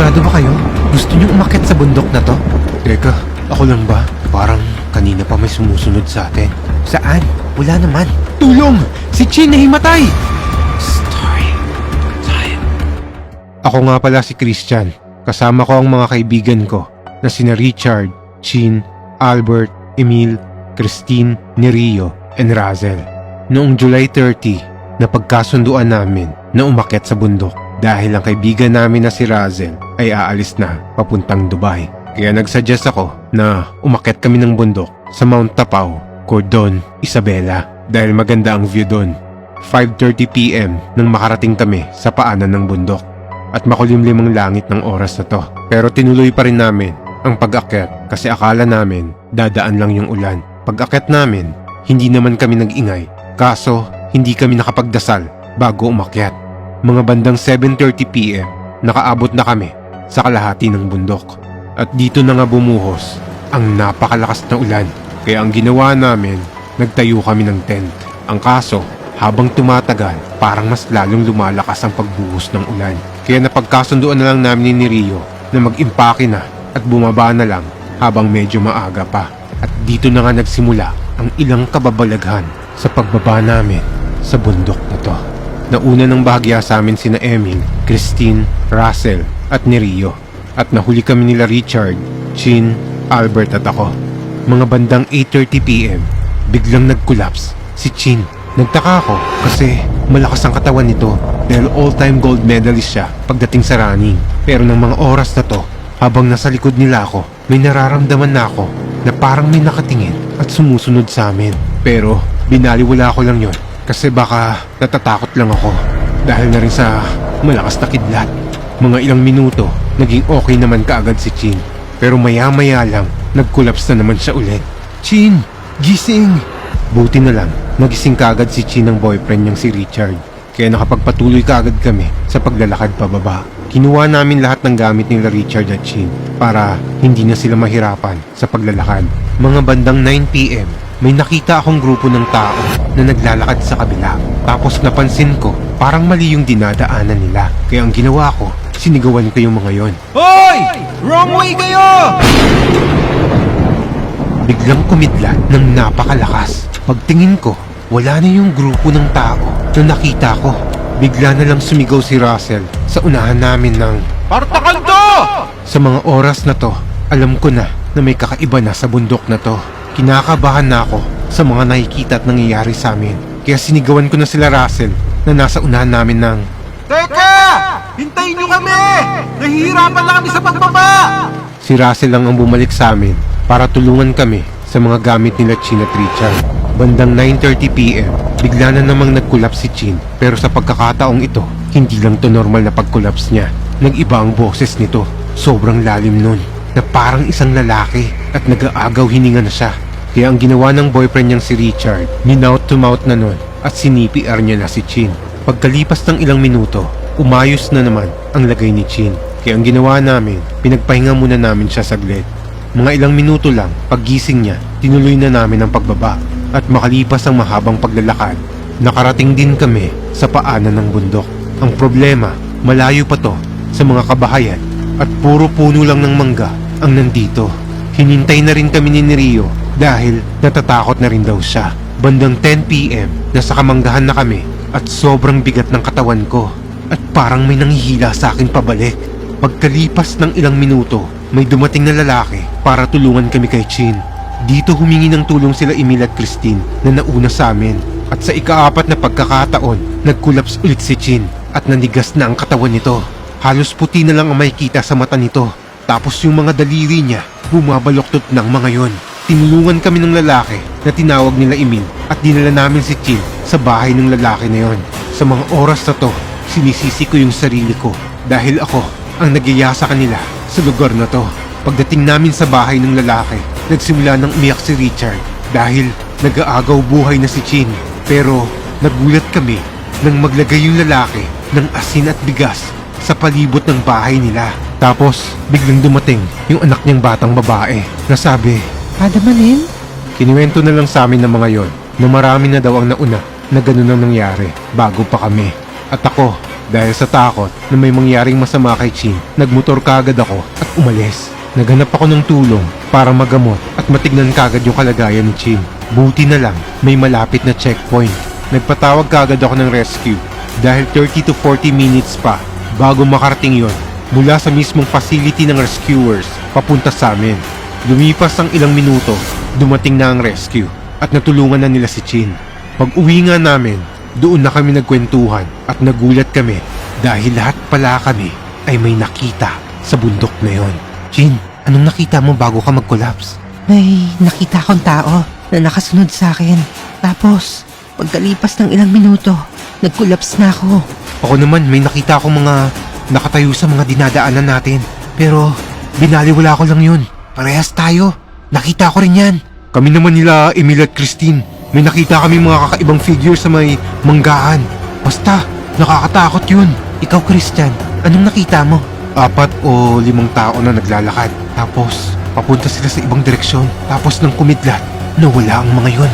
Sigurado ba kayo? Gusto niyong umakyat sa bundok na to? Teka, ako lang ba? Parang kanina pa may sumusunod sa atin. Saan? Wala naman. Tulong! Si Chin nahimatay! Story time. Ako nga pala si Christian. Kasama ko ang mga kaibigan ko na sina Richard, Chin, Albert, Emil, Christine, Nerio, and Razel. Noong July 30, napagkasunduan namin na umakyat sa bundok dahil ang kaibigan namin na si Razel ay aalis na papuntang Dubai. Kaya nagsuggest ako na umakyat kami ng bundok sa Mount Tapao, Cordon, Isabela dahil maganda ang view doon. 5.30pm nang makarating kami sa paanan ng bundok at makulimlim ang langit ng oras na to. Pero tinuloy pa rin namin ang pag-akyat kasi akala namin dadaan lang yung ulan. Pag-akyat namin, hindi naman kami nag-ingay. Kaso, hindi kami nakapagdasal bago umakyat. Mga bandang 7.30pm, nakaabot na kami sa kalahati ng bundok. At dito na nga bumuhos ang napakalakas na ulan. Kaya ang ginawa namin, nagtayo kami ng tent. Ang kaso, habang tumatagal, parang mas lalong lumalakas ang pagbuhos ng ulan. Kaya napagkasunduan na lang namin ni Rio na mag-impake na at bumaba na lang habang medyo maaga pa. At dito na nga nagsimula ang ilang kababalaghan sa pagbaba namin sa bundok na to. Nauna ng bahagya sa amin sina Emil, Christine, Russell at ni Rio. At nahuli kami nila Richard, Chin, Albert at ako. Mga bandang 8.30pm, biglang nag-collapse si Chin. Nagtaka ako kasi malakas ang katawan nito dahil all-time gold medalist siya pagdating sa running. Pero ng mga oras na to, habang nasa likod nila ako, may nararamdaman na ako na parang may nakatingin at sumusunod sa amin. Pero binaliwala ko lang yon kasi baka natatakot lang ako dahil na rin sa malakas na kidlat. Mga ilang minuto, naging okay naman kaagad si Chin. Pero maya-maya lang, nag-collapse na naman siya ulit. Chin! Gising! Buti na lang, nagising kaagad si Chin ng boyfriend niyang si Richard. Kaya nakapagpatuloy kaagad kami sa paglalakad pababa. Kinuha namin lahat ng gamit nila Richard at Chin para hindi na sila mahirapan sa paglalakad. Mga bandang 9pm, may nakita akong grupo ng tao na naglalakad sa kabila. Tapos napansin ko, parang mali yung dinadaanan nila. Kaya ang ginawa ko, sinigawan ko yung mga yon. Hoy! Wrong way kayo! Biglang kumidlat ng napakalakas. Pagtingin ko, wala na yung grupo ng tao na nakita ko. Bigla na lang sumigaw si Russell sa unahan namin ng Partakal to! Sa mga oras na to, alam ko na na may kakaiba na sa bundok na to. Kinakabahan na ako sa mga nakikita at nangyayari sa amin. Kaya sinigawan ko na sila Russell na nasa unahan namin ng Teka! Hintayin nyo kami! Nahihirapan lang kami sa pagbaba! Si Russell lang ang bumalik sa amin para tulungan kami sa mga gamit nila Chin at Richard. Bandang 9.30pm, bigla na namang nag-collapse si Chin pero sa pagkakataong ito, hindi lang to normal na pag-collapse niya. Nag-iba ang boses nito. Sobrang lalim nun na parang isang lalaki at nag-aagaw hininga na siya. Kaya ang ginawa ng boyfriend niyang si Richard, minout to mouth na nun at sinipr niya na si Chin. Pagkalipas ng ilang minuto, umayos na naman ang lagay ni Chin. Kaya ang ginawa namin, pinagpahinga muna namin siya saglit. Mga ilang minuto lang, paggising niya, tinuloy na namin ang pagbaba. At makalipas ang mahabang paglalakad, nakarating din kami sa paanan ng bundok. Ang problema, malayo pa to sa mga kabahayan at puro puno lang ng mangga ang nandito. Hinintay na rin kami ni Rio dahil natatakot na rin daw siya. Bandang 10pm, nasa kamanggahan na kami at sobrang bigat ng katawan ko at parang may nanghihila sa akin pabalik. Pagkalipas ng ilang minuto, may dumating na lalaki para tulungan kami kay Chin. Dito humingi ng tulong sila Emil at Christine na nauna sa amin. At sa ikaapat na pagkakataon, nagkulaps ulit si Chin at nanigas na ang katawan nito. Halos puti na lang ang makikita sa mata nito. Tapos yung mga daliri niya, bumabaloktot ng mga yon. Tinulungan kami ng lalaki na tinawag nila Emil at dinala namin si Chin sa bahay ng lalaki na yon. Sa mga oras na to, sinisisi ko yung sarili ko dahil ako ang nagyaya sa kanila sa lugar na to. Pagdating namin sa bahay ng lalaki, nagsimula ng umiyak si Richard dahil nag-aagaw buhay na si Chin. Pero nagulat kami nang maglagay yung lalaki ng asin at bigas sa palibot ng bahay nila. Tapos biglang dumating yung anak niyang batang babae na sabi, Padamanin? Kiniwento na lang sa amin ng mga yon na marami na daw ang nauna na ganun ang nangyari bago pa kami. At ako, Dahil sa takot na may mangyaring masama kay Chin, nagmotor kagad ako at umalis. Naghanap ako ng tulong para magamot at matignan kagad yung kalagayan ni Chin. Buti na lang, may malapit na checkpoint. Nagpatawag kagad ako ng rescue dahil 30 to 40 minutes pa bago makarating yon mula sa mismong facility ng rescuers papunta sa amin. Lumipas ang ilang minuto, dumating na ang rescue at natulungan na nila si Chin. Pag uwi nga namin, doon na kami nagkwentuhan at nagulat kami dahil lahat pala kami ay may nakita sa bundok na yon. Chin, anong nakita mo bago ka mag-collapse? May nakita akong tao na nakasunod sa akin. Tapos, pagkalipas ng ilang minuto, nag-collapse na ako. Ako naman may nakita akong mga nakatayo sa mga dinadaanan natin. Pero binaliwala ko lang yun. Parehas tayo. Nakita ko rin yan. Kami naman nila Emil at Christine. May nakita kami mga kakaibang figure sa may manggaan. Basta, nakakatakot yun. Ikaw Christian, anong nakita mo? Apat o limang tao na naglalakad. Tapos, papunta sila sa ibang direksyon. Tapos nang kumidlat, nawala ang mga yun.